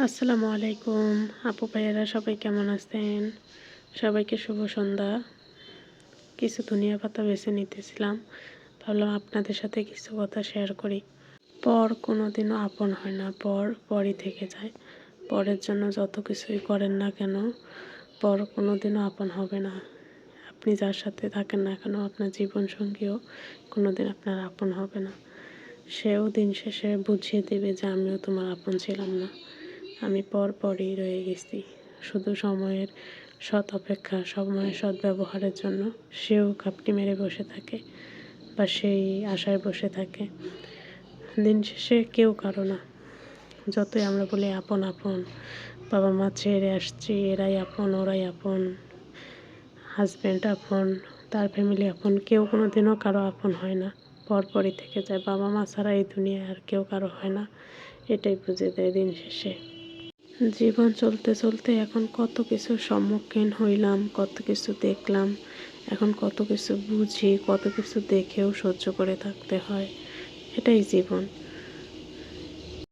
আসসালামু আলাইকুম। আপু ভাইয়েরা সবাই কেমন আছেন? সবাইকে শুভ সন্ধ্যা। কিছু ধনিয়া পাতা বেছে নিতেছিলাম। ভাবলাম আপনাদের সাথে কিছু কথা শেয়ার করি। পর কোনো দিনও আপন হয় না, পর পরই থেকে যায়। পরের জন্য যত কিছুই করেন না কেন, পর কোনো দিনও আপন হবে না। আপনি যার সাথে থাকেন না কেন, আপনার জীবনসঙ্গীও কোনো দিন আপনার আপন হবে না। সেও দিন শেষে বুঝিয়ে দেবে যে আমিও তোমার আপন ছিলাম না। আমি পর পরই রয়ে গেছি। শুধু সময়ের সৎ অপেক্ষা, সময়ের সৎ ব্যবহারের জন্য সেও খাপটি মেরে বসে থাকে বা সেই আশায় বসে থাকে। দিন শেষে কেউ কারও না। যতই আমরা বলি, আপন আপন, বাবা মা ছেড়ে আসছি, এরাই আপন, ওরাই আপন হাজব্যান্ড আপন, তার ফ্যামিলি আপন। কেউ কোনো দিনও কারও আপন হয় না। পরপরই থেকে যায়। বাবা মা ছাড়া এই দুনিয়ায় আর কেউ কারও হয় না। এটাই বুঝে দেয় দিন শেষে। জীবন চলতে চলতে এখন কত কিছু সম্মুখীন হইলাম, কত কিছু দেখলাম। এখন কত কিছু বুঝি, কত কিছু দেখেও সহ্য করে থাকতে হয়। এটাই জীবন।